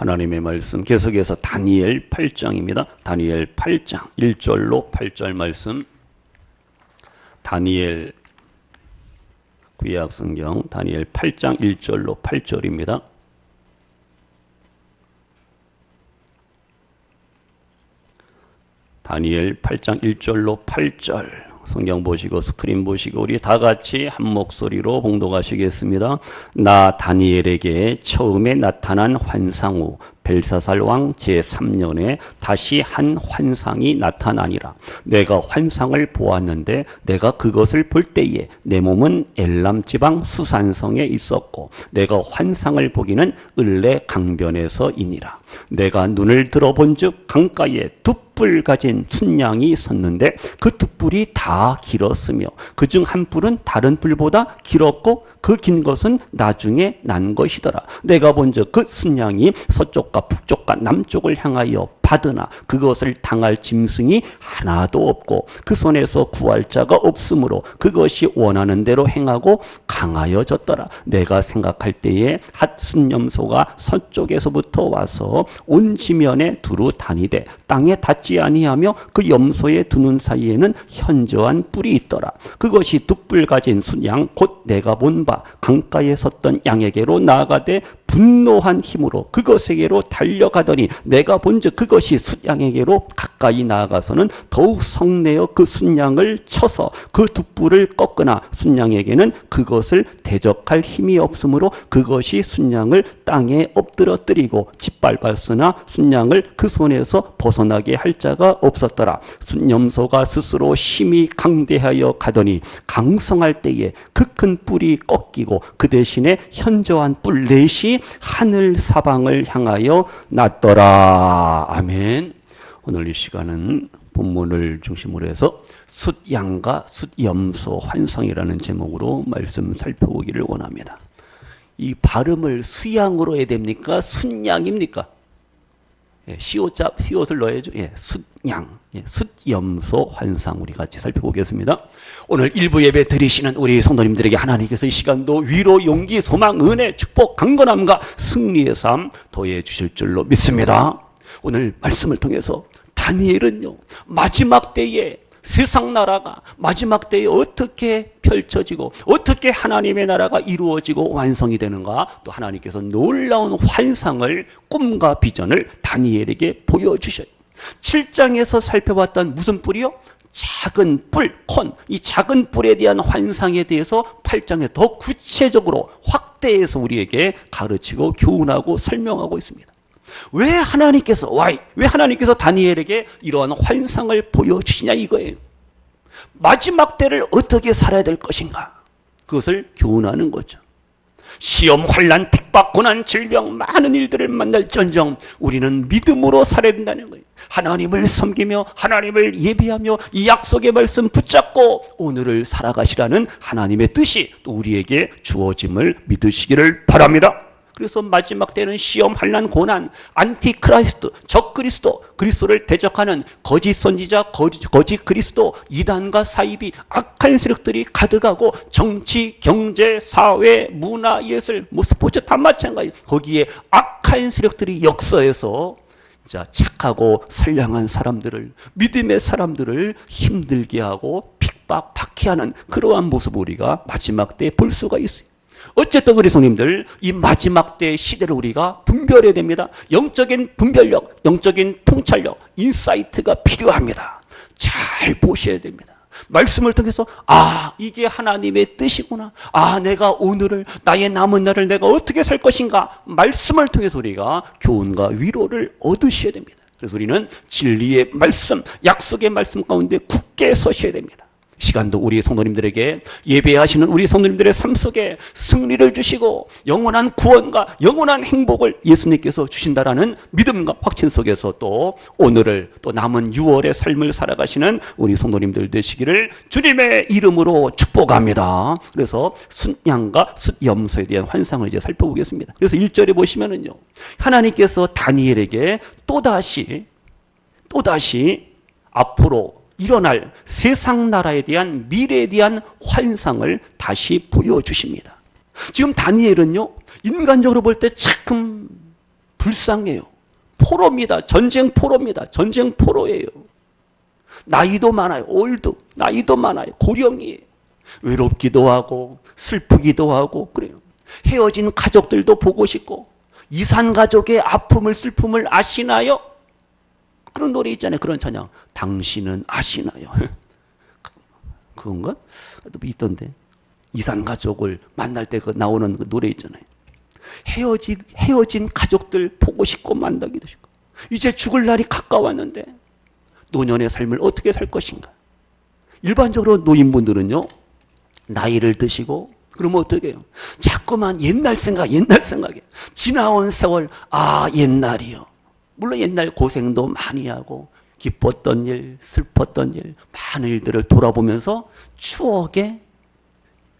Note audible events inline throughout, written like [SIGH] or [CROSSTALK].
하나님의 말씀 계속해서 다니엘 8장입니다. 다니엘 8장 1절로 8절 말씀 다니엘 구약 성경 다니엘 8장 1절로 8절입니다. 다니엘 8장 1절로 8절 성경 보시고 스크린 보시고 우리 다 같이 한 목소리로 봉독하시겠습니다. 나 다니엘에게 처음에 나타난 환상 후 벨사살 왕 제3년에 다시 한 환상이 나타나니라. 내가 환상을 보았는데 내가 그것을 볼 때에 내 몸은 엘람 지방 수산성에 있었고 내가 환상을 보기는 을레 강변에서이니라. 내가 눈을 들어본즉 강가에 두 뿔 가진 춘양이 섰는데 그 두 뿔이 다 길었으며 그 중 한 뿔은 다른 뿔보다 길었고 그 긴 것은 나중에 난 것이더라. 내가 본즉 그 순양이 서쪽과 북쪽과 남쪽을 향하여 받으나 그것을 당할 짐승이 하나도 없고 그 손에서 구할 자가 없으므로 그것이 원하는 대로 행하고 강하여졌더라. 내가 생각할 때에 핫 순념소가 서쪽에서부터 와서 온 지면에 두루 다니되 땅에 닿지 아니하며 그 염소의 두눈 사이에는 현저한 뿔이 있더라. 그것이 두 뿔 가진 순양 곧 내가 본 바 강가에 섰던 양에게로 나아가되 분노한 힘으로 그것에게로 달려가더니 내가 본즉 그것이 순양에게로 가까이 나아가서는 더욱 성내어 그 순양을 쳐서 그두 뿔을 꺾으나 순양에게는 그것을 대적할 힘이 없으므로 그것이 순양을 땅에 엎드러뜨리고 짓밟았으나 순양을 그 손에서 벗어나게 할 자가 없었더라. 순념소가 스스로 힘이 강대하여 가더니 강성할 때에 그 큰 뿔이 꺾이고 그 대신에 현저한 뿔 넷이 하늘 사방을 향하여 났더라. 아멘. 오늘 이 시간은 본문을 중심으로 해서 숫양과 숫염소 환상이라는 제목으로 말씀 살펴보기를 원합니다. 이 발음을 수양으로 해야 됩니까? 순양입니까? 예, 시옷자 시옷을 넣어야죠. 예, 숫 양, 예, 숫염소 환상 우리 같이 살펴보겠습니다. 오늘 일부 예배 드리시는 우리 성도님들에게 하나님께서 이 시간도 위로, 용기, 소망, 은혜, 축복, 강건함과 승리의 삶 더해 주실 줄로 믿습니다. 오늘 말씀을 통해서 다니엘은요 마지막 때에 세상 나라가 마지막 때에 어떻게 펼쳐지고 어떻게 하나님의 나라가 이루어지고 완성이 되는가 또 하나님께서 놀라운 환상을 꿈과 비전을 다니엘에게 보여주셔요. 7장에서 살펴봤던 무슨 뿔이요? 작은 뿔, 콘, 이 작은 뿔에 대한 환상에 대해서 8장에 더 구체적으로 확대해서 우리에게 가르치고 교훈하고 설명하고 있습니다. 왜 하나님께서 와, 왜 하나님께서 다니엘에게 이러한 환상을 보여주시냐 이거예요. 마지막 때를 어떻게 살아야 될 것인가? 그것을 교훈하는 거죠. 시험, 환란, 핍박, 고난, 질병 많은 일들을 만날 전정 우리는 믿음으로 살아야 된다는 거예요. 하나님을 섬기며 하나님을 예배하며 이 약속의 말씀 붙잡고 오늘을 살아가시라는 하나님의 뜻이 또 우리에게 주어짐을 믿으시기를 바랍니다. 그래서 마지막 때는 시험, 환란, 고난, 안티크라이스트, 적그리스도, 그리스도를 대적하는 거짓 선지자, 거짓, 거짓 그리스도, 이단과 사이비, 악한 세력들이 가득하고 정치, 경제, 사회, 문화, 예술, 뭐 스포츠 다 마찬가지. 거기에 악한 세력들이 역사해서 자, 착하고 선량한 사람들을, 믿음의 사람들을 힘들게 하고 핍박, 박해하는 그러한 모습 우리가 마지막 때 볼 수가 있어요. 어쨌든 우리 성님들 이 마지막 때 시대를 우리가 분별해야 됩니다. 영적인 분별력, 영적인 통찰력, 인사이트가 필요합니다. 잘 보셔야 됩니다. 말씀을 통해서 아 이게 하나님의 뜻이구나. 아 내가 오늘을 나의 남은 날을 내가 어떻게 살 것인가. 말씀을 통해서 우리가 교훈과 위로를 얻으셔야 됩니다. 그래서 우리는 진리의 말씀, 약속의 말씀 가운데 굳게 서셔야 됩니다. 시간도 우리 성도님들에게 예배하시는 우리 성도님들의 삶 속에 승리를 주시고 영원한 구원과 영원한 행복을 예수님께서 주신다라는 믿음과 확신 속에서 또 오늘을 또 남은 6월의 삶을 살아가시는 우리 성도님들 되시기를 주님의 이름으로 축복합니다. 그래서 순양과 숫염소에 대한 환상을 이제 살펴보겠습니다. 그래서 1절에 보시면은요. 하나님께서 다니엘에게 또다시 또다시 앞으로 일어날 세상 나라에 대한 미래에 대한 환상을 다시 보여주십니다. 지금 다니엘은요, 인간적으로 볼 때 참 불쌍해요. 포로입니다. 전쟁 포로입니다. 전쟁 포로예요. 나이도 많아요. 올드. 나이도 많아요. 고령이에요. 외롭기도 하고 슬프기도 하고 그래요. 헤어진 가족들도 보고 싶고 이산 가족의 아픔을 슬픔을 아시나요? 그런 노래 있잖아요. 그런 찬양. 당신은 아시나요? [LAUGHS] 그건가? 또 있던데. 이산 가족을 만날 때 그 나오는 그 노래 있잖아요. 헤어지, 헤어진 가족들 보고 싶고 만나기도 싶고. 이제 죽을 날이 가까웠는데 노년의 삶을 어떻게 살 것인가? 일반적으로 노인분들은요, 나이를 드시고, 그러면 어떻게 해요? 자꾸만 옛날 생각, 옛날 생각에. 지나온 세월, 아, 옛날이요. 물론 옛날 고생도 많이 하고, 기뻤던 일, 슬펐던 일, 많은 일들을 돌아보면서 추억의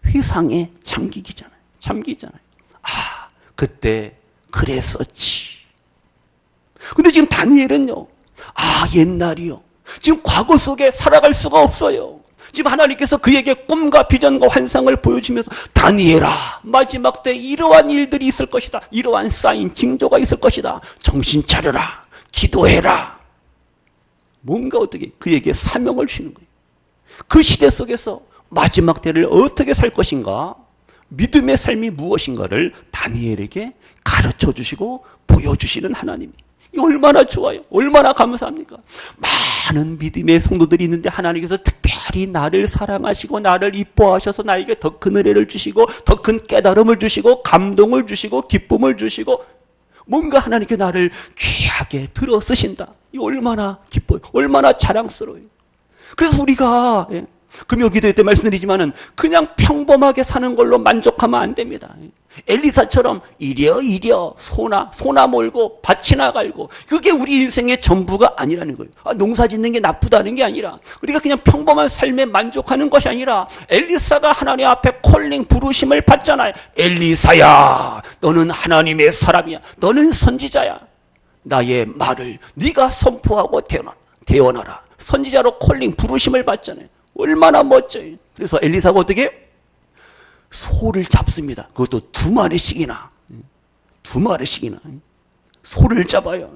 회상에 잠기기잖아요. 잠기잖아요. 아, 그때 그랬었지. 근데 지금 다니엘은요, 아, 옛날이요. 지금 과거 속에 살아갈 수가 없어요. 지금 하나님께서 그에게 꿈과 비전과 환상을 보여주면서 다니엘아 마지막 때 이러한 일들이 있을 것이다. 이러한 사인 징조가 있을 것이다. 정신 차려라. 기도해라. 뭔가 어떻게 그에게 사명을 주는 거예요. 그 시대 속에서 마지막 때를 어떻게 살 것인가? 믿음의 삶이 무엇인가를 다니엘에게 가르쳐 주시고 보여주시는 하나님. 이 얼마나 좋아요. 얼마나 감사합니까? 많은 믿음의 성도들이 있는데 하나님께서 특별히 나를 사랑하시고 나를 이뻐하셔서 나에게 더 큰 은혜를 주시고 더 큰 깨달음을 주시고 감동을 주시고 기쁨을 주시고 뭔가 하나님께 나를 귀하게 들어 쓰신다. 이 얼마나 기뻐요. 얼마나 자랑스러워요. 그래서 우리가 예, 금요 기도회 때 말씀드리지만은 그냥 평범하게 사는 걸로 만족하면 안 됩니다. 엘리사처럼 이려 이려 소나 소나 몰고 밭이나 갈고 그게 우리 인생의 전부가 아니라는 거예요. 아, 농사 짓는 게 나쁘다는 게 아니라 우리가 그냥 평범한 삶에 만족하는 것이 아니라 엘리사가 하나님 앞에 콜링 부르심을 받잖아요. 엘리사야, 너는 하나님의 사람이야. 너는 선지자야. 나의 말을 네가 선포하고 태어나라. 선지자로 콜링 부르심을 받잖아요. 얼마나 멋져요. 그래서 엘리사가 어떻게 소를 잡습니다. 그것도 두 마리씩이나 두 마리씩이나 소를 잡아요.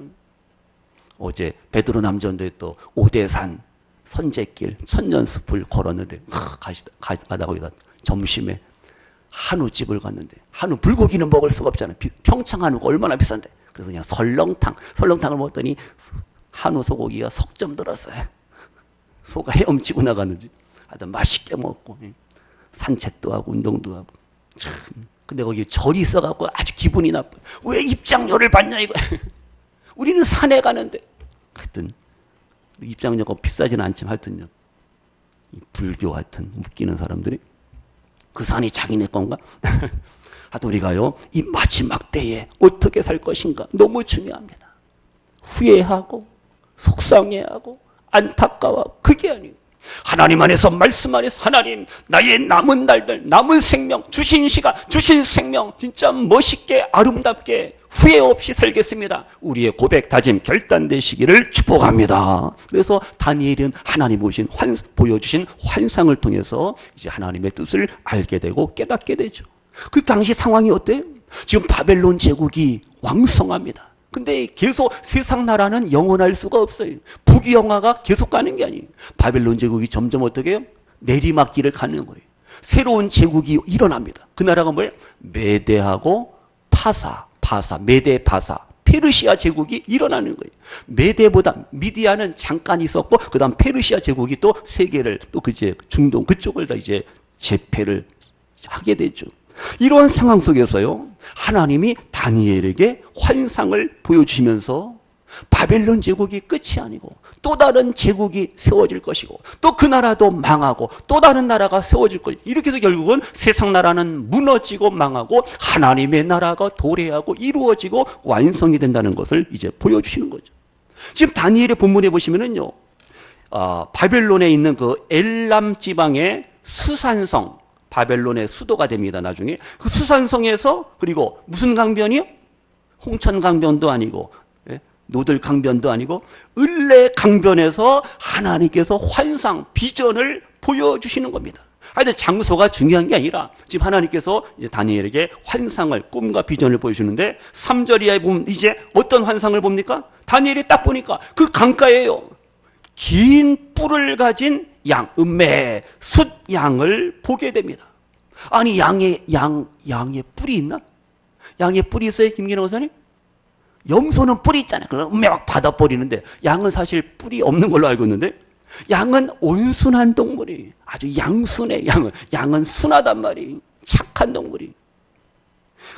어제 베드로 남전도에 또 오대산 선제길 천년숲을 걸었는데 가시다 가다가 여기다 점심에 한우 집을 갔는데 한우 불고기는 먹을 수가 없잖아요. 비- 평창 한우가 얼마나 비싼데. 그래서 그냥 설렁탕 설렁탕을 먹었더니 한우 소고기가 석 점 들었어요. 소가 헤엄치고 [LAUGHS] 나가는지. 하여튼 맛있게 먹고 예. 산책도 하고 운동도 하고. 참. 근데 거기 절이 있어갖고 아주 기분이 나빠. 왜 입장료를 받냐 이거. [LAUGHS] 우리는 산에 가는데. 하여튼 입장료가 비싸지는 않지만 하여튼요. 이 불교 하여튼 웃기는 사람들이 그 산이 자기네 건가? [LAUGHS] 하여튼 우리가요 이 마지막 때에 어떻게 살 것인가 너무 중요합니다. 후회하고 속상해하고 안타까워 그게 아니에요. 하나님 안에서 말씀 안에서 하나님 나의 남은 날들 남은 생명 주신 시간 주신 생명 진짜 멋있게 아름답게 후회 없이 살겠습니다. 우리의 고백 다짐 결단되시기를 축복합니다. 그래서 다니엘은 하나님 보신 환, 보여주신 환상을 통해서 이제 하나님의 뜻을 알게 되고 깨닫게 되죠. 그 당시 상황이 어때요? 지금 바벨론 제국이 왕성합니다. 근데 계속 세상 나라는 영원할 수가 없어요. 부귀영화가 계속 가는 게 아니에요. 바벨론 제국이 점점 어떻게 해요? 내리막길을 가는 거예요. 새로운 제국이 일어납니다. 그 나라가 뭐예요? 메대하고 파사, 파사, 메대, 파사. 페르시아 제국이 일어나는 거예요. 메대보다 미디아는 잠깐 있었고 그다음 페르시아 제국이 또 세계를 또 그제 중동 그쪽을 다 이제 제패를 하게 되죠. 이러한 상황 속에서요, 하나님이 다니엘에게 환상을 보여주시면서 바벨론 제국이 끝이 아니고 또 다른 제국이 세워질 것이고 또 그 나라도 망하고 또 다른 나라가 세워질 것이고 이렇게 해서 결국은 세상 나라는 무너지고 망하고 하나님의 나라가 도래하고 이루어지고 완성이 된다는 것을 이제 보여주시는 거죠. 지금 다니엘의 본문에 보시면은요, 아, 바벨론에 있는 그 엘람 지방의 수산성 바벨론의 수도가 됩니다. 나중에 그 수산성에서 그리고 무슨 강변이요? 홍천 강변도 아니고 예? 노들 강변도 아니고 을레 강변에서 하나님께서 환상 비전을 보여주시는 겁니다. 하여튼 장소가 중요한 게 아니라 지금 하나님께서 이제 다니엘에게 환상을 꿈과 비전을 보여주는데 3절 이하에 보면 이제 어떤 환상을 봅니까? 다니엘이 딱 보니까 그 강가에요. 긴 뿔을 가진 양, 음매, 숫양을 보게 됩니다. 아니 양의 양 양의 뿔이 있나? 양의 뿔이 있어요, 김기노 원사님? 염소는 뿔이 있잖아요. 그럼 음매 막 받아버리는데 양은 사실 뿔이 없는 걸로 알고 있는데 양은 온순한 동물이 아주 양순해 양은 양은 순하단 말이 착한 동물이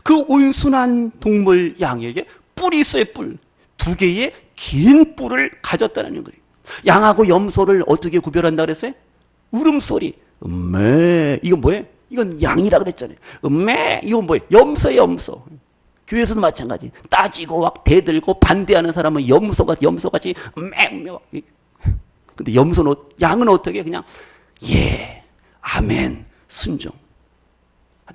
그 온순한 동물 양에게 뿔이 있어요 뿔 두 개의 긴 뿔을 가졌다는 거예요 양하고 염소를 어떻게 구별한다 그랬어요? 울음소리. 음매 이건 뭐예요? 이건 양이라 그랬잖아요. 음매 이건 뭐예요? 염소예요 염소. 교회에서도 마찬가지. 따지고 막 대들고 반대하는 사람은 염소가 염소같이 음매 막 근데 염소는, 어- 양은 어떻게 그냥, 예, 아멘, 순종.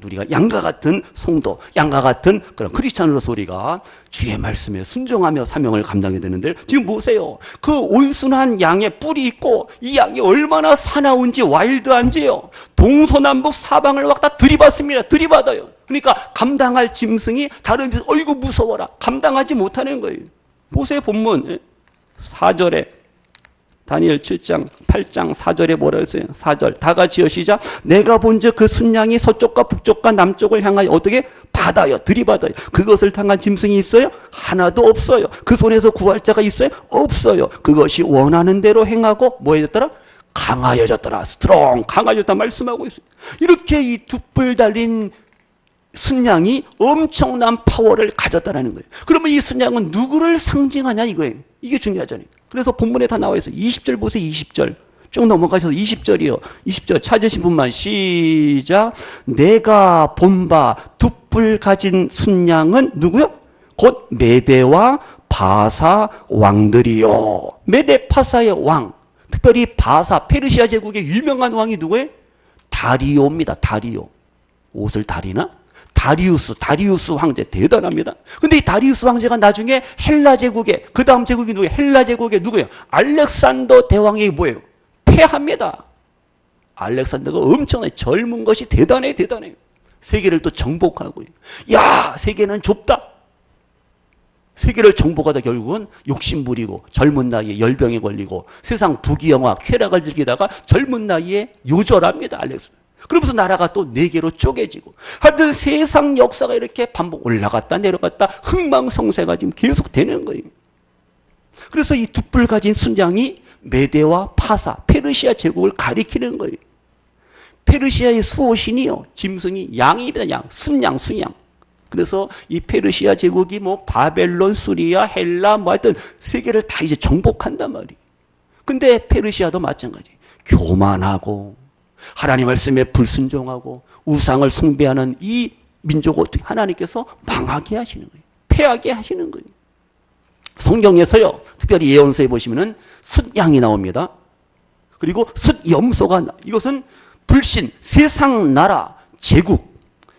우리가 양과 같은 성도, 양과 같은 그런 크리스찬으로서 우리가 주의 말씀에 순종하며 사명을 감당해야 되는데 지금 보세요. 그 온순한 양의 뿔이 있고 이 양이 얼마나 사나운지 와일드한지요. 동서남북 사방을 막다 들이받습니다. 들이받아요. 그러니까 감당할 짐승이 다른 데서 어이구 무서워라. 감당하지 못하는 거예요. 보세요 본문 4절에 다니엘 7장, 8장, 4절에 뭐라 했어요? 4절. 다 같이요, 시작. 내가 본즉 그 순양이 서쪽과 북쪽과 남쪽을 향하여 어떻게? 받아요. 들이받아요. 그것을 당한 짐승이 있어요? 하나도 없어요. 그 손에서 구할 자가 있어요? 없어요. 그것이 원하는 대로 행하고 뭐 해졌더라? 강하여졌더라. 스트롱. 강하여졌다 말씀하고 있어요. 이렇게 이 두 뿔 달린 순양이 엄청난 파워를 가졌다라는 거예요. 그러면 이 순양은 누구를 상징하냐 이거예요. 이게 중요하잖아요. 그래서 본문에 다 나와 있어요. 20절 보세요. 20절. 쭉 넘어가셔서 20절이요. 20절 찾으신 분만 시작. 내가 본 바 두뿔 가진 순양은 누구요? 곧 메대와 바사 왕들이요. 메대 파사의 왕. 특별히 바사 페르시아 제국의 유명한 왕이 누구예요? 다리오입니다. 다리오. 옷을 다리나? 다리우스, 다리우스 황제 대단합니다. 근데 이 다리우스 황제가 나중에 헬라 제국의 그 다음 제국이 누구예요? 헬라 제국의 누구예요? 알렉산더 대왕이 뭐예요? 패합니다. 알렉산더가 엄청나게 젊은 것이 대단해 대단해요. 세계를 또 정복하고요. 야, 세계는 좁다. 세계를 정복하다 결국은 욕심 부리고 젊은 나이에 열병에 걸리고 세상 부귀영화 쾌락을 즐기다가 젊은 나이에 요절합니다. 알렉스. 그러면서 나라가 또 네 개로 쪼개지고 하여튼 세상 역사가 이렇게 반복 올라갔다 내려갔다 흥망성쇠가 지금 계속 되는 거예요. 그래서 이 두뿔 가진 순양이 메대와 파사, 페르시아 제국을 가리키는 거예요. 페르시아의 수호신이요. 짐승이 양입니다. 양. 순양, 순양. 그래서 이 페르시아 제국이 뭐 바벨론, 수리아, 헬라 뭐 하여튼 세계를 다 이제 정복한단 말이에요. 근데 페르시아도 마찬가지. 교만하고 하나님 말씀에 불순종하고 우상을 숭배하는 이 민족을 어떻게 하나님께서 망하게 하시는 거예요. 패하게 하시는 거예요. 성경에서요. 특별히 예언서에 보시면은 숫양이 나옵니다. 그리고 숫염소가 나- 이것은 불신, 세상 나라, 제국,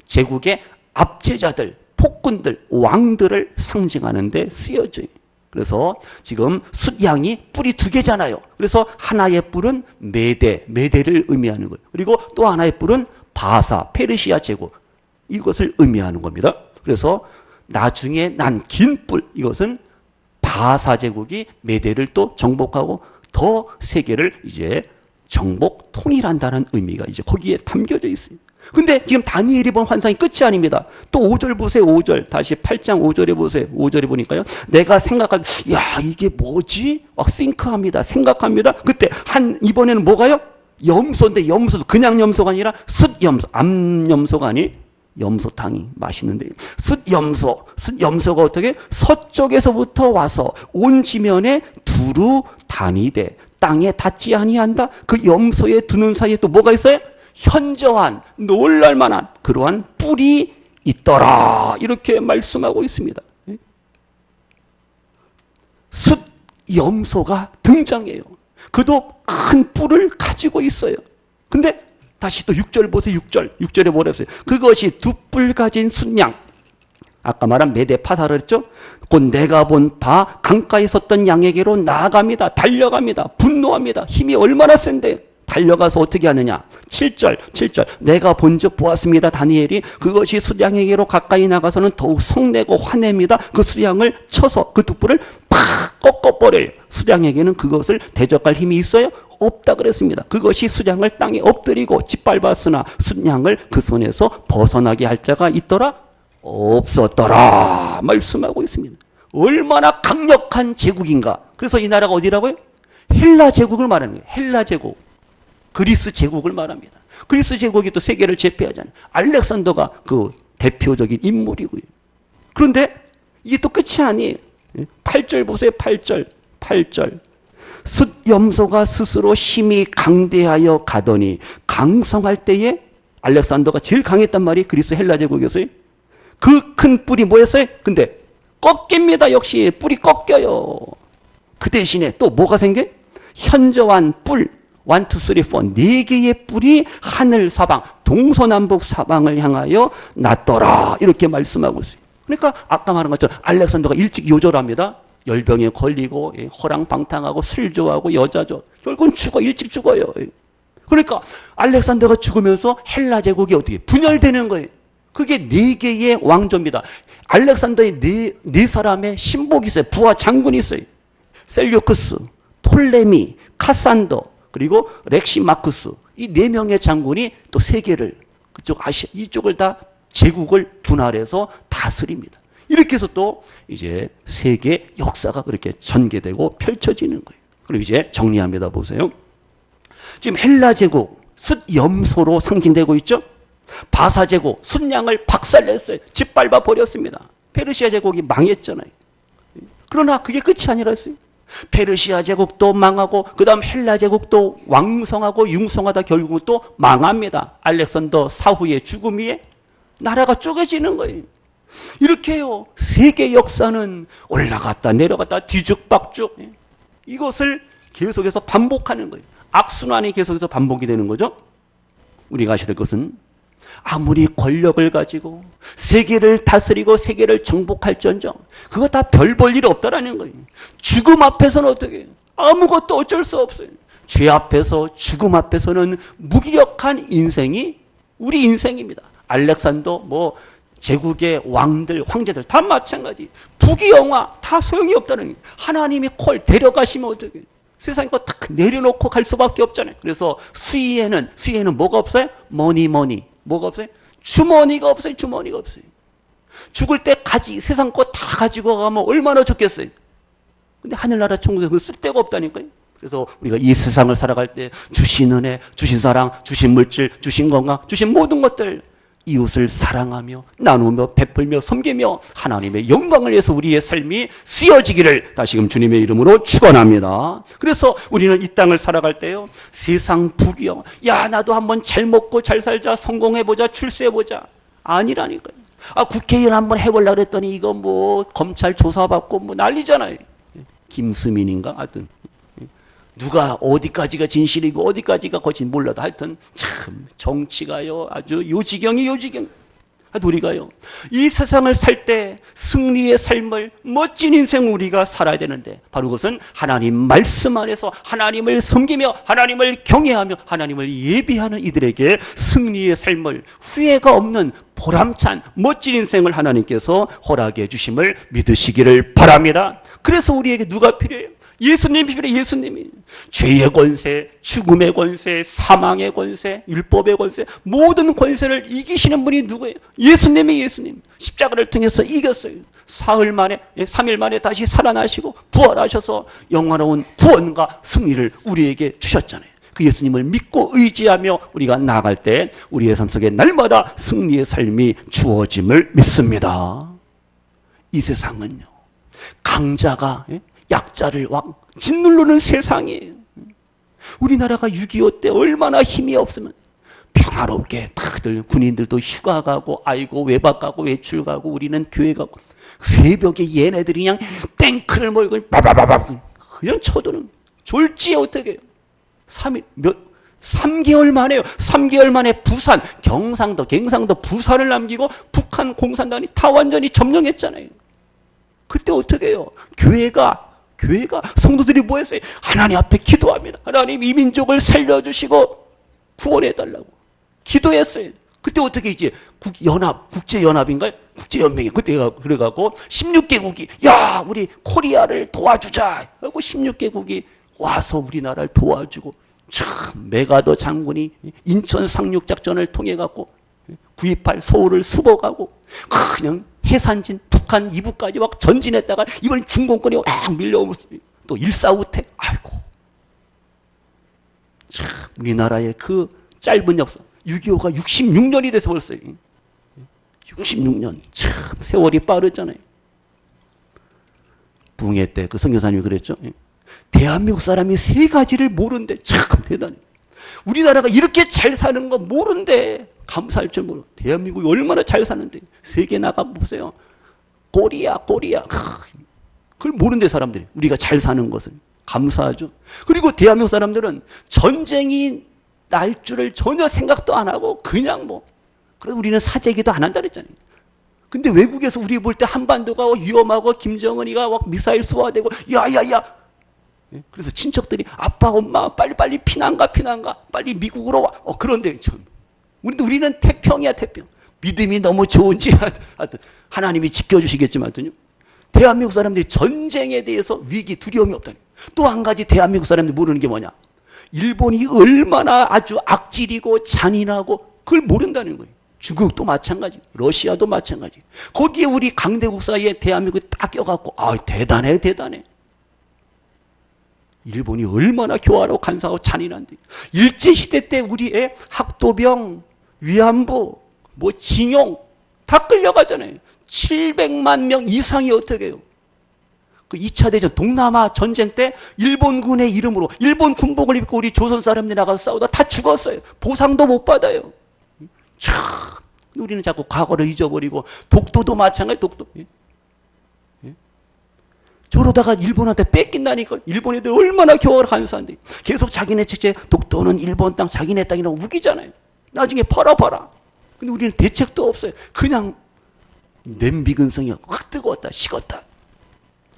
제국의 압제자들, 폭군들, 왕들을 상징하는 데 쓰여져요. 그래서 지금 숫양이 뿔이 두 개잖아요. 그래서 하나의 뿔은 메대, 메대를 의미하는 거예요. 그리고 또 하나의 뿔은 바사, 페르시아 제국. 이것을 의미하는 겁니다. 그래서 나중에 난 긴 뿔, 이것은 바사 제국이 메대를 또 정복하고 더 세계를 이제 정복, 통일한다는 의미가 이제 거기에 담겨져 있어요. 근데 지금 다니엘이 본 환상이 끝이 아닙니다. 또 5절 보세요, 5절. 다시 8장 5절에 보세요. 5절에 보니까요. 내가 생각한, 야, 이게 뭐지? 막 싱크합니다. 생각합니다. 그때 한, 이번에는 뭐가요? 염소인데 염소도 그냥 염소가 아니라 숫염소, 암염소가 아니 염소탕이 맛있는데 숫염소, 숫염소가 어떻게 서쪽에서부터 와서 온 지면에 두루 다니되 땅에 닿지 아니한다. 그 염소의 두 눈 사이에 또 뭐가 있어요? 현저한 놀랄만한 그러한 뿔이 있더라 이렇게 말씀하고 있습니다. 숫 염소가 등장해요. 그도 큰 뿔을 가지고 있어요. 근데 다시 또 6절 보세요. 6절. 6절에 뭐라 했어요? 그것이 두 뿔 가진 순양. 아까 말한 메대 파사를 했죠? 곧 내가 본 바 강가에 섰던 양에게로 나아갑니다. 달려갑니다. 분노합니다. 힘이 얼마나 센데. 달려가서 어떻게 하느냐? 7절, 7절. 내가 본적 보았습니다. 다니엘이 그것이 수양에게로 가까이 나가서는 더욱 성내고 화냅니다. 그 수양을 쳐서 그 뚝불을 팍 꺾어버려요. 수양에게는 그것을 대적할 힘이 있어요? 없다 그랬습니다. 그것이 수양을 땅에 엎드리고 짓밟았으나 수양을 그 손에서 벗어나게 할 자가 있더라? 없었더라. 말씀하고 있습니다. 얼마나 강력한 제국인가. 그래서 이 나라가 어디라고요? 헬라 제국을 말하는 거예요. 헬라 제국. 그리스 제국을 말합니다. 그리스 제국이 또 세계를 제패하잖아요. 알렉산더가 그 대표적인 인물이고요. 그런데 이게 또 끝이 아니에요. 8절 보세요. 8절. 8절. 숫염소가 스스로 힘이 강대하여 가더니 강성할 때에 알렉산더가 제일 강했단 말이 그리스 헬라 제국이었어요. 그 큰 뿔이 뭐였어요? 근데 꺾입니다. 역시 뿔이 꺾여요. 그 대신에 또 뭐가 생겨? 현저한 뿔, 1, 2, 3, 4, 네 개의 뿔이 하늘 사방, 동서남북 사방을 향하여 났더라. 이렇게 말씀하고 있어요. 그러니까 아까 말한 것처럼 알렉산더가 일찍 요절합니다. 열병에 걸리고 예, 허랑방탕하고 술 좋아하고 여자 좋아. 결국은 죽어 일찍 죽어요. 예. 그러니까 알렉산더가 죽으면서 헬라 제국이 어떻게 분열되는 거예요. 그게 네 개의 왕조입니다. 알렉산더의 네, 네 사람의 신복이 있어요. 부하 장군이 있어요. 셀류크스, 톨레미, 카산더, 그리고 렉시마쿠스 이 네 명의 장군이 또 세계를 그쪽 아시아 이쪽을 다 제국을 분할해서 다스립니다. 이렇게 해서 또 이제 세계 역사가 그렇게 전개되고 펼쳐지는 거예요. 그리고 이제 정리합니다. 보세요. 지금 헬라 제국 숫 염소로 상징되고 있죠. 바사 제국 순양을 박살냈어요. 짓밟아 버렸습니다. 페르시아 제국이 망했잖아요. 그러나 그게 끝이 아니라서요. 페르시아 제국도 망하고 그다음 헬라 제국도 왕성하고 융성하다 결국은 또 망합니다. 알렉산더 사후의 죽음 위에 나라가 쪼개지는 거예요. 이렇게요. 세계 역사는 올라갔다 내려갔다 뒤죽박죽 예. 이것을 계속해서 반복하는 거예요. 악순환이 계속해서 반복이 되는 거죠. 우리가 아셔야 될 것은 아무리 권력을 가지고 세계를 다스리고 세계를 정복할지언정 그거 다 별 볼 일 없다라는 거예요. 죽음 앞에서는 어떻게 해요? 아무것도 어쩔 수 없어요. 죄 앞에서 죽음 앞에서는 무기력한 인생이 우리 인생입니다. 알렉산더 뭐 제국의 왕들 황제들 다 마찬가지. 부귀영화 다 소용이 없다는 거예요. 하나님이 콜 데려가시면 어떻게 해요? 세상 거딱 내려놓고 갈 수밖에 없잖아요. 그래서 수위에는 수위에는 뭐가 없어요? 머니 머니 뭐가 없어요? 주머니가 없어요. 주머니가 없어요. 죽을 때 가지 세상 거 다 가지고 가면 얼마나 좋겠어요. 근데 하늘나라 천국에 그 쓸데가 없다니까요. 그래서 우리가 이 세상을 살아갈 때 주신 은혜, 주신 사랑, 주신 물질, 주신 건강, 주신 모든 것들 이웃을 사랑하며 나누며 베풀며 섬기며 하나님의 영광을 위해서 우리의 삶이 쓰여지기를 다시금 주님의 이름으로 축원합니다. 그래서 우리는 이 땅을 살아갈 때요 세상 부귀영 야 나도 한번 잘 먹고 잘 살자 성공해 보자 출세해 보자 아니라니까요. 아 국회의원 한번 해볼라 그랬더니 이거 뭐 검찰 조사받고 뭐 난리잖아요. 김수민인가 하여튼 누가 어디까지가 진실이고 어디까지가 거짓 몰라도 하여튼 참 정치가요 아주 요지경이 요지경. 우리가요? 이 세상을 살 때 승리의 삶을 멋진 인생 우리가 살아야 되는데 바로 그것은 하나님 말씀 안에서 하나님을 섬기며 하나님을 경외하며 하나님을 예비하는 이들에게 승리의 삶을 후회가 없는 보람찬 멋진 인생을 하나님께서 허락해 주심을 믿으시기를 바랍니다. 그래서 우리에게 누가 필요해요? 예수님 비밀에 예수님이 죄의 권세, 죽음의 권세, 사망의 권세, 율법의 권세 모든 권세를 이기시는 분이 누구예요? 예수님이 예수님 십자가를 통해서 이겼어요. 사흘 만에, 3일 만에 다시 살아나시고 부활하셔서 영화로운 구원과 승리를 우리에게 주셨잖아요. 그 예수님을 믿고 의지하며 우리가 나아갈 때 우리의 삶 속에 날마다 승리의 삶이 주어짐을 믿습니다. 이 세상은요, 강자가 예? 약자를 왕 짓누르는 세상이에요. 우리나라가 6.25 때 얼마나 힘이 없으면 평화롭게 다들 군인들도 휴가 가고 아이고 외박 가고 외출 가고 우리는 교회 가고 새벽에 얘네들이 그냥 탱크를 몰고 바바바바 그냥 쳐드는 졸지에 어떻게 해요? 3일 몇 3개월 만에요. 3개월 만에 부산, 경상도, 갱상도, 부산을 남기고 북한 공산당이 다 완전히 점령했잖아요. 그때 어떻게 해요? 교회가 교회가 성도들이 뭐 했어요? 하나님 앞에 기도합니다. 하나님 이 민족을 살려주시고 구원해 달라고 기도했어요. 그때 어떻게 이제 국, 연합, 국제 연합인가요? 국제 연맹이 그때가 그래갖고 16개국이 야 우리 코리아를 도와주자 하고 16개국이 와서 우리나라를 도와주고 참 메가더 장군이 인천 상륙 작전을 통해 갖고 928 서울을 수복하고 그냥 해산진 북한 이북까지 막 전진했다가 이번엔 중공권이 막 밀려오면서 또 일사후퇴. 아이고. 참 우리나라의 그 짧은 역사. 6.25가 66년이 돼서 벌써 66년. 참 세월이 빠르잖아요. 붕해 때그 선교사님이 그랬죠. 예. 대한민국 사람이 세 가지를 모른대. 참 대단해. 우리나라가 이렇게 잘 사는 거 모른대 감사할 줄 모르. 대한민국이 얼마나 잘 사는데 세계 나가 보세요. 꼬리야 꼬리야 그걸 모른대 사람들이. 우리가 잘 사는 것을 감사하죠. 그리고 대한민국 사람들은 전쟁이 날 줄을 전혀 생각도 안 하고 그냥 뭐. 그래서 우리는 사재기도 안 한다 그랬잖아요. 근데 외국에서 우리 볼 때 한반도가 위험하고 김정은이가 막 미사일 쏘아대고 야야야. 예? 그래서 친척들이 아빠 엄마 빨리 빨리 피난가 피난가. 빨리 미국으로 와. 어 그런데 참 우리도 우리는 태평이야 태평. 믿음이 너무 좋은지 하여튼 하나님이 지켜주시겠지만요. 대한민국 사람들이 전쟁에 대해서 위기 두려움이 없다니. 또 한 가지 대한민국 사람들이 모르는 게 뭐냐? 일본이 얼마나 아주 악질이고 잔인하고 그걸 모른다는 거예요. 중국도 마찬가지, 러시아도 마찬가지. 거기에 우리 강대국 사이에 대한민국이 딱 껴갖고 아 대단해 대단해. 일본이 얼마나 교활하고 간사하고 잔인한데 일제 시대 때 우리의 학도병, 위안부, 뭐 징용 다 끌려가잖아요. 700만 명 이상이 어떻게 해요? 그 2차 대전 동남아 전쟁 때 일본군의 이름으로 일본 군복을 입고 우리 조선 사람들이 나가서 싸우다 다 죽었어요. 보상도 못 받아요. 참 우리는 자꾸 과거를 잊어버리고 독도도 마찬가지 독도. 예? 저러다가 일본한테 뺏긴다니까. 일본 애들 얼마나 교활 간사한데. 계속 자기네 책제 독도는 일본 땅, 자기네 땅이라고 우기잖아요. 나중에 팔아 팔아. 근데 우리는 대책도 없어요. 그냥 냄비 근성이 확 뜨거웠다, 식었다.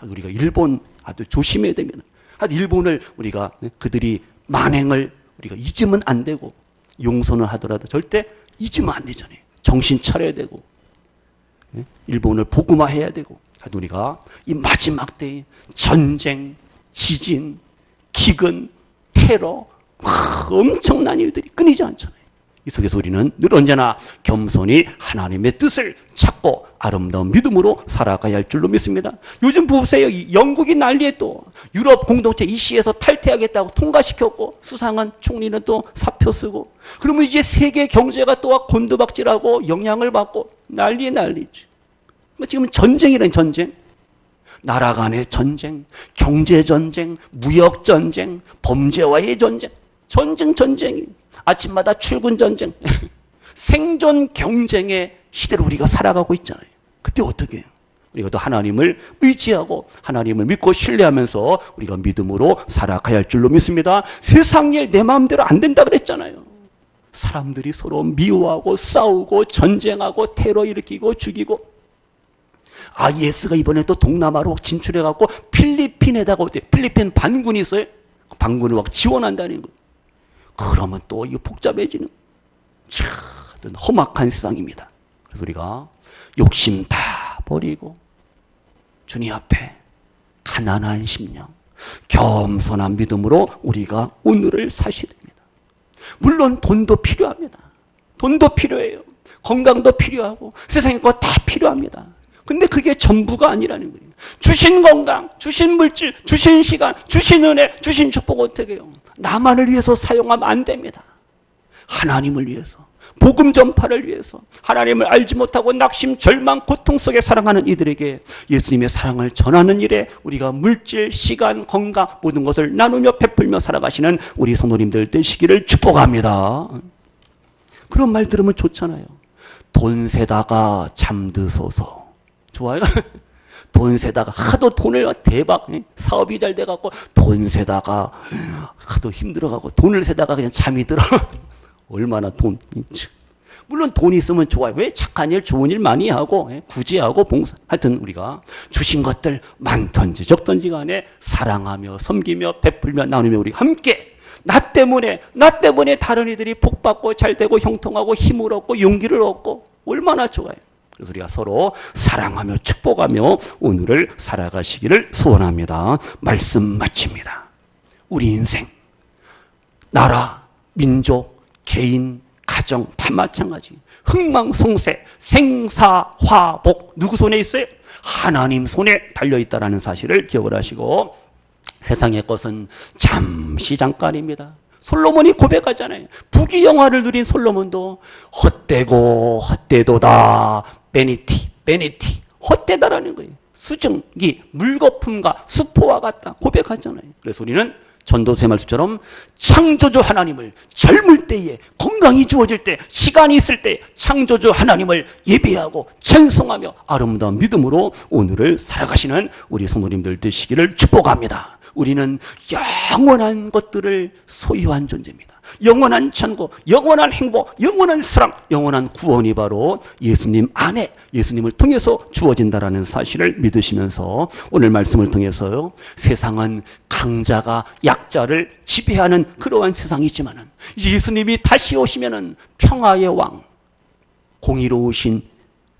우리가 일본 아주 조심해야 됩니다. 일본을 우리가 그들이 만행을 우리가 잊으면 안 되고 용서는 하더라도 절대 잊으면 안 되잖아요. 정신 차려야 되고 예? 일본을 복음화해야 되고 우리가 이 마지막 때에 전쟁, 지진, 기근, 테러 막 엄청난 일들이 끊이지 않잖아요. 이 속에서 우리는 늘 언제나 겸손히 하나님의 뜻을 찾고 아름다운 믿음으로 살아가야 할 줄로 믿습니다. 요즘 보세요. 이 영국이 난리에 또 유럽 공동체 이시에서 탈퇴하겠다고 통과시켰고 수상한 총리는 또 사표 쓰고 그러면 이제 세계 경제가 또 곤두박질하고 영향을 받고 난리 난리지. 뭐 지금 전쟁이라는 전쟁. 나라 간의 전쟁, 경제 전쟁, 무역 전쟁, 범죄와의 전쟁, 전쟁 전쟁이 아침마다 출근 전쟁, [LAUGHS] 생존 경쟁의 시대로 우리가 살아가고 있잖아요. 그때 어떻게 해요? 우리가 또 하나님을 의지하고 하나님을 믿고 신뢰하면서 우리가 믿음으로 살아가야 할 줄로 믿습니다. 세상 일 내 마음대로 안 된다 그랬잖아요. 사람들이 서로 미워하고 싸우고 전쟁하고 테러 일으키고 죽이고 IS가 이번에 또 동남아로 진출해갖고 필리핀에다가 어때? 필리핀 반군이 있어요. 반군을 막 지원한다는 거. 그러면 또 이거 복잡해지는 참 험악한 세상입니다. 그래서 우리가 욕심 다 버리고 주님 앞에 가난한 심령, 겸손한 믿음으로 우리가 오늘을 사셔야 됩니다. 물론 돈도 필요합니다. 돈도 필요해요. 건강도 필요하고 세상의 것 다 필요합니다. 근데 그게 전부가 아니라는 거예요. 주신 건강, 주신 물질, 주신 시간, 주신 은혜, 주신 축복 어떻게 해요? 나만을 위해서 사용하면 안 됩니다. 하나님을 위해서, 복음 전파를 위해서, 하나님을 알지 못하고 낙심, 절망, 고통 속에 살아가는 이들에게 예수님의 사랑을 전하는 일에 우리가 물질, 시간, 건강 모든 것을 나누며 베풀며 살아가시는 우리 성도님들 되시기를 축복합니다. 그런 말 들으면 좋잖아요. 돈 세다가 잠드소서. 좋아요? [LAUGHS] 돈 세다가 하도 돈을 대박 사업이 잘 돼갖고 돈 세다가 하도 힘들어가고 돈을 세다가 그냥 잠이 들어 [LAUGHS] 얼마나 돈 물론 돈 있으면 좋아요. 왜 착한 일, 좋은 일 많이 하고 예, 구제하고 봉사. 하여튼 우리가 주신 것들 많던지 적던지 간에 사랑하며 섬기며 베풀며 나누며 우리 함께 나 때문에 나 때문에 다른 이들이 복 받고 잘 되고 형통하고 힘을 얻고 용기를 얻고 얼마나 좋아요. 그래서 우리가 서로 사랑하며 축복하며 오늘을 살아가시기를 소원합니다. 말씀 마칩니다. 우리 인생 나라, 민족, 개인, 가정 다 마찬가지. 흥망성쇠, 생사화복 누구 손에 있어요? 하나님 손에 달려 있다라는 사실을 기억을 하시고 세상의 것은 잠시 잠깐입니다. 솔로몬이 고백하잖아요. 부귀영화를 누린 솔로몬도 헛되고 헛되도다. 베니티, 베니티. 헛되다라는 거예요. 수증기, 물거품과 수포와 같다. 고백하잖아요. 그래서 우리는 전도서의 말씀처럼 창조주 하나님을 젊을 때에 건강이 주어질 때 시간이 있을 때 창조주 하나님을 예배하고 찬송하며 아름다운 믿음으로 오늘을 살아가시는 우리 성도님들 되시기를 축복합니다. 우리는 영원한 것들을 소유한 존재입니다. 영원한 천국, 영원한 행복, 영원한 사랑, 영원한 구원이 바로 예수님 안에 예수님을 통해서 주어진다라는 사실을 믿으시면서 오늘 말씀을 통해서요. 세상은 강자가 약자를 지배하는 그러한 세상이지만은 예수님이 다시 오시면은 평화의 왕, 공의로우신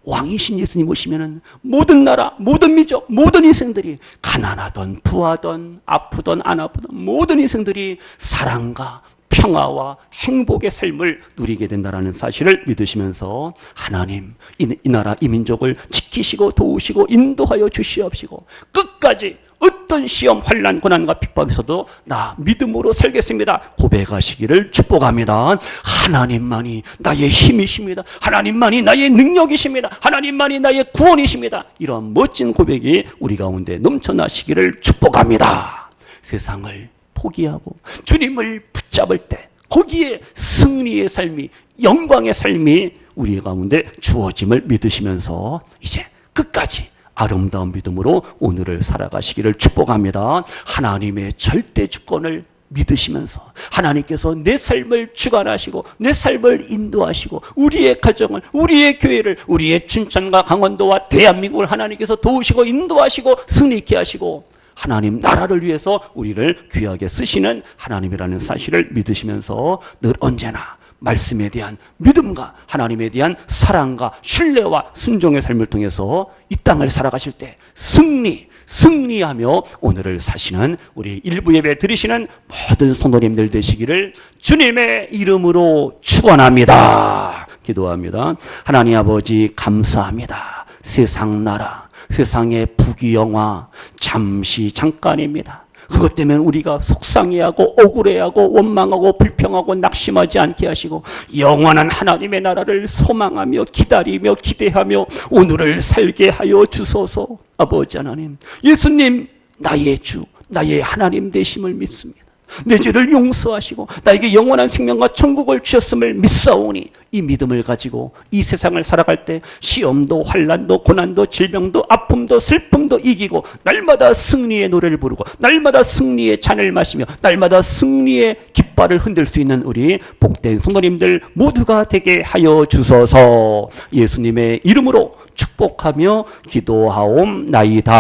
왕이신 예수님 오시면은 모든 나라, 모든 민족, 모든 인생들이 가난하던 부하던 아프던 안 아프던 모든 인생들이 사랑과 평화와 행복의 삶을 누리게 된다라는 사실을 믿으시면서 하나님 이, 이 나라 이 민족을 지키시고 도우시고 인도하여 주시옵시고 끝까지 어떤 시험, 환란, 고난과 핍박에서도 나 믿음으로 살겠습니다. 고백하시기를 축복합니다. 하나님만이 나의 힘이십니다. 하나님만이 나의 능력이십니다. 하나님만이 나의 구원이십니다. 이런 멋진 고백이 우리 가운데 넘쳐나시기를 축복합니다. 세상을 포기하고 주님을 붙잡을 때 거기에 승리의 삶이 영광의 삶이 우리 가운데 주어짐을 믿으시면서 이제 끝까지 아름다운 믿음으로 오늘을 살아가시기를 축복합니다. 하나님의 절대 주권을 믿으시면서 하나님께서 내 삶을 주관하시고 내 삶을 인도하시고 우리의 가정을 우리의 교회를 우리의 춘천과 강원도와 대한민국을 하나님께서 도우시고 인도하시고 승리케 하시고 하나님 나라를 위해서 우리를 귀하게 쓰시는 하나님이라는 사실을 믿으시면서 늘 언제나 말씀에 대한 믿음과 하나님에 대한 사랑과 신뢰와 순종의 삶을 통해서 이 땅을 살아가실 때 승리, 승리하며 오늘을 사시는 우리 일부 예배 드리시는 모든 성도님들 되시기를 주님의 이름으로 축원합니다. 기도합니다. 하나님 아버지 감사합니다. 세상 나라, 세상의 부귀영화 잠시 잠깐입니다. 그것 때문에 우리가 속상해하고 억울해하고 원망하고 불평하고 낙심하지 않게 하시고 영원한 하나님의 나라를 소망하며 기다리며 기대하며 오늘을 살게 하여 주소서 아버지 하나님 예수님 나의 주 나의 하나님 되심을 믿습니다. 내 죄를 용서하시고 나에게 영원한 생명과 천국을 주셨음을 믿사오니 이 믿음을 가지고 이 세상을 살아갈 때 시험도 환란도 고난도 질병도 아픔도 슬픔도 이기고 날마다 승리의 노래를 부르고 날마다 승리의 잔을 마시며 날마다 승리의 깃발을 흔들 수 있는 우리 복된 성도님들 모두가 되게 하여 주소서 예수님의 이름으로 축복하며 기도하옵나이다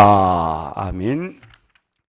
아멘.